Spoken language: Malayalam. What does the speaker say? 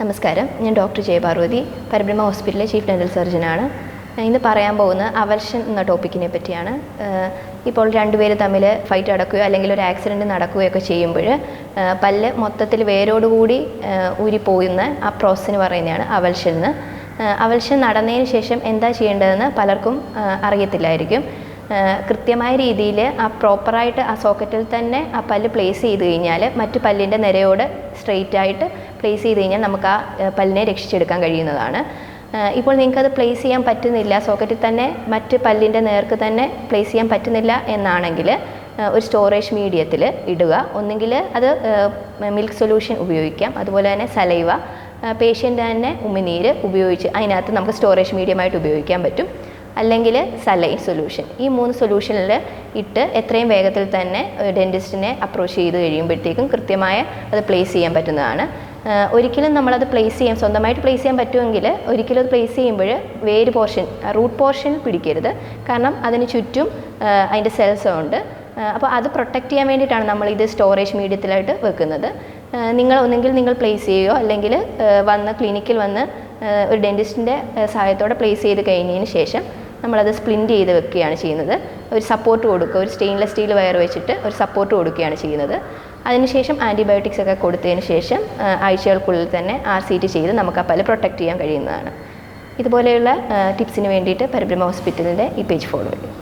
നമസ്കാരം. ഞാൻ ഡോക്ടർ ജയപാർവതി പരബ്രഹ്മ ഹോസ്പിറ്റലിലെ ചീഫ് ഡെന്റൽ സർജനാണ്. ഇന്ന് പറയാൻ പോകുന്ന അവർഷൻ എന്ന ടോപ്പിക്കിനെ പറ്റിയാണ്. ഇപ്പോൾ രണ്ടുപേര് തമ്മിൽ ഫൈറ്റ് നടക്കുകയോ അല്ലെങ്കിൽ ഒരു ആക്സിഡന്റ് നടക്കുകയോ ഒക്കെ ചെയ്യുമ്പോൾ പല്ല് മൊത്തത്തിൽ വേരോടുകൂടി ഊരിപ്പോകുന്ന ആ പ്രോസസ്സിന് പറയുന്നതാണ് അവൽഷൻ എന്ന്. അവൽഷൻ നടന്നതിന് ശേഷം എന്താ ചെയ്യേണ്ടതെന്ന് പലർക്കും അറിയത്തില്ലായിരിക്കും. കൃത്യമായ രീതിയിൽ ആ പ്രോപ്പറായിട്ട് ആ സോക്കറ്റിൽ തന്നെ ആ പല്ല് പ്ലേസ് ചെയ്ത് കഴിഞ്ഞാൽ മറ്റു പല്ലിന്റെ നിരയോട് സ്ട്രെയിറ്റ് ആയിട്ട് പ്ലേസ് ചെയ്ത് കഴിഞ്ഞാൽ നമുക്ക് ആ പല്ലിനെ രക്ഷിച്ചെടുക്കാൻ കഴിയുന്നതാണ്. ഇപ്പോൾ നിങ്ങൾക്കത് പ്ലേസ് ചെയ്യാൻ പറ്റുന്നില്ല സോക്കറ്റിൽ തന്നെ മറ്റ് പല്ലിന്റെ നേർക്ക് തന്നെ പ്ലേസ് ചെയ്യാൻ പറ്റുന്നില്ല എന്നാണെങ്കിൽ ഒരു സ്റ്റോറേജ് മീഡിയത്തിൽ ഇടുക. ഒന്നുകിൽ അത് മിൽക്ക് സൊല്യൂഷൻ ഉപയോഗിക്കാം. അതുപോലെ തന്നെ സലൈവ പേഷ്യന്റ് തന്നെ ഉമിനീര് ഉപയോഗിച്ച് അതിനകത്ത് നമുക്ക് സ്റ്റോറേജ് മീഡിയമായിട്ട് ഉപയോഗിക്കാൻ പറ്റും. അല്ലെങ്കിൽ സലൈൻ സൊല്യൂഷൻ ഈ മൂന്ന് സൊല്യൂഷനിൽ ഇട്ട് എത്രയും വേഗത്തിൽ തന്നെ ഡെന്റിസ്റ്റിനെ അപ്രോച്ച് ചെയ്ത് കഴിയുമ്പോഴത്തേക്കും കൃത്യമായ അത് പ്ലേസ് ചെയ്യാൻ പറ്റുന്നതാണ്. ഒരിക്കലും നമ്മളത് പ്ലേസ് ചെയ്യാൻ സ്വന്തമായിട്ട് പ്ലേസ് ചെയ്യാൻ പറ്റുമെങ്കിൽ ഒരിക്കലും അത് പ്ലേസ് ചെയ്യുമ്പോൾ വേര് പോർഷൻ റൂട്ട് പോർഷൻ പിടിക്കരുത്. കാരണം അതിന് ചുറ്റും അതിന്റെ സെൽസ് ഉണ്ട്. അപ്പോൾ അത് പ്രൊട്ടക്റ്റ് ചെയ്യാൻ വേണ്ടിയിട്ടാണ് നമ്മൾ ഇത് സ്റ്റോറേജ് മീഡിയത്തിലായിട്ട് വെക്കുന്നത്. നിങ്ങൾ ഒന്നെങ്കിൽ നിങ്ങൾ പ്ലേസ് ചെയ്യുകയോ അല്ലെങ്കിൽ വന്ന് ക്ലിനിക്കിൽ വന്ന് ഒരു ഡെന്റിസ്റ്റിന്റെ സഹായത്തോടെ പ്ലേസ് ചെയ്ത് കഴിഞ്ഞതിന് ശേഷം നമ്മളത് സ്പ്ലിന്റ് ചെയ്ത് വെക്കുകയാണ് ചെയ്യുന്നത്. ഒരു സപ്പോർട്ട് കൊടുക്കുക ഒരു സ്റ്റെയിൻലെസ് സ്റ്റീൽ വയർ വെച്ചിട്ട് ഒരു സപ്പോർട്ട് കൊടുക്കുകയാണ് ചെയ്യുന്നത്. അതിനുശേഷം ആന്റിബയോട്ടിക്സ് ഒക്കെ കൊടുത്തതിന് ശേഷം ആഴ്ചകൾക്കുള്ളിൽ തന്നെ ആർ സി ടി ചെയ്ത് നമുക്ക് ആ പല്ല് പ്രൊട്ടക്റ്റ് ചെയ്യാൻ കഴിയുന്നതാണ്. ഇതുപോലെയുള്ള ടിപ്സിന് വേണ്ടിയിട്ട് പരിബ്രഹ്മ ഹോസ്പിറ്റലിന്റെ ഈ പേജ് ഫോളോ ചെയ്യുക